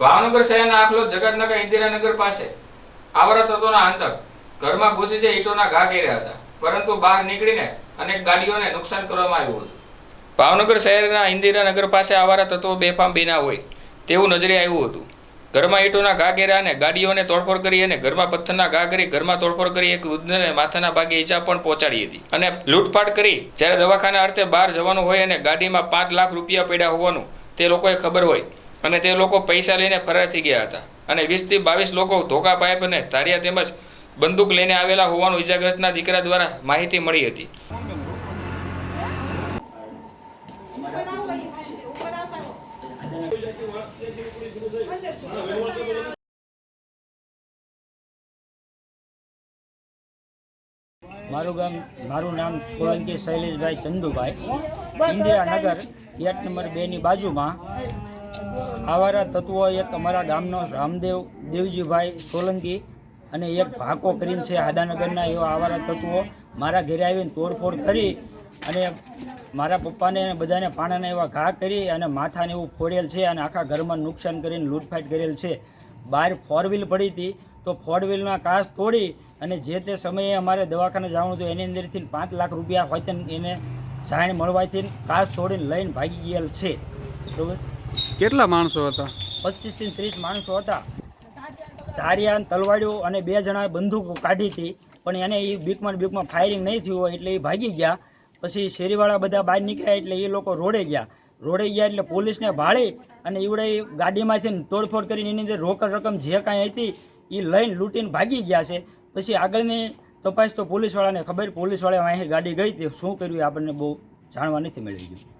ભાવનગર શહેરના આખલો જગતનગર ઇન્દિરાનગર પાસે. આવરા તત્વોના આંતક ઘરમાં ઘૂસી જઈ ઈંટોના ઘા ઘેર્યા હતા. પરંતુ બહાર નીકળીને અનેક ગાડીઓને નુકસાન કરવામાં આવ્યું હતું. ભાવનગર શહેરના ઇન્દિરાનગર પાસે આવારા તત્વો બેફામ બીના હોય તેવું નજરે આવ્યું હતું. ઘરમાં ઈંટોના ઘા ઘેરા અને ગાડીઓને તોડફોડ કરી અને ઘરમાં પથ્થરના ઘા કરી ઘરમાં તોડફોડ કરી એક વૃદ્ધને માથાના ભાગે ઈજા પણ પહોંચાડી હતી. અને લૂંટફાટ કરી જ્યારે દવાખાના અર્થે બહાર જવાનું હોય અને ગાડીમાં પાંચ લાખ રૂપિયા પડ્યા હોવાનું તે લોકોએ ખબર હોય અને તે લોકો પૈસા લઈને ફરાર થઈ ગયા હતા. અને વીસથી બાવીસ લોકો ધોકા પાઇપ અને ધારિયા તેમજ બંદૂક લઈને આવેલા હોવાનું ઇજાગ્રસ્તના દીકરા દ્વારા માહિતી મળી હતી. મારું ગામ મારું નામ સોલંકી શૈલેષભાઈ ચંદુભાઈ. ઇન્દિરાનગર ગેટ નંબર બેની બાજુમાં આવારા તત્વો એક અમારા ગામનો રામદેવ, દેવજીભાઈ સોલંકી અને એક ભાકો કરીને છે હાદાનગરના એવા આવારા તત્વો મારા ઘરે આવીને તોડફોડ કરી અને મારા પપ્પાને અને બધાને પાણાના એવા ઘા કરી અને માથાને એવું ફોડેલ છે અને આખા ઘરમાં નુકસાન કરીને લૂંટફાટ કરેલ છે. બહાર ફોર વ્હીલ પડી હતી, તો ફોર વ્હીલના કાચ તોડી અને જે તે સમયે અમારે દવાખાને જવાનું હતું, એની અંદરથી પાંચ લાખ રૂપિયા હોય તેને એને જાણ મળવાથી કાચ તોડીને લઈને ભાગી ગયેલ છે. બરોબર? કેટલા માણસો હતા? પચીસથી ત્રીસ માણસો હતા. ધારિયા અને અને બે જણાએ બંદૂક કાઢી હતી. પણ એને એ બીકમાં બીકમાં ફાયરિંગ નહીં થયું હોય એટલે એ ભાગી ગયા. પછી શેરીવાળા બધા બહાર નીકળ્યા એટલે એ લોકો રોડે ગયા. રોડે ગયા એટલે પોલીસને ભાળી અને એવડે ગાડીમાંથી તોડફોડ કરીને એની અંદર રોકડ રકમ જે કાંઈ હતી એ લઈને લૂંટીને ભાગી ગયા છે. પછી આગળની તપાસ તો પોલીસવાળાને ખબર, પોલીસવાળા અહીં ગાડી ગઈ હતી. શું કર્યું આપણને બહુ જાણવા નથી મળી ગયું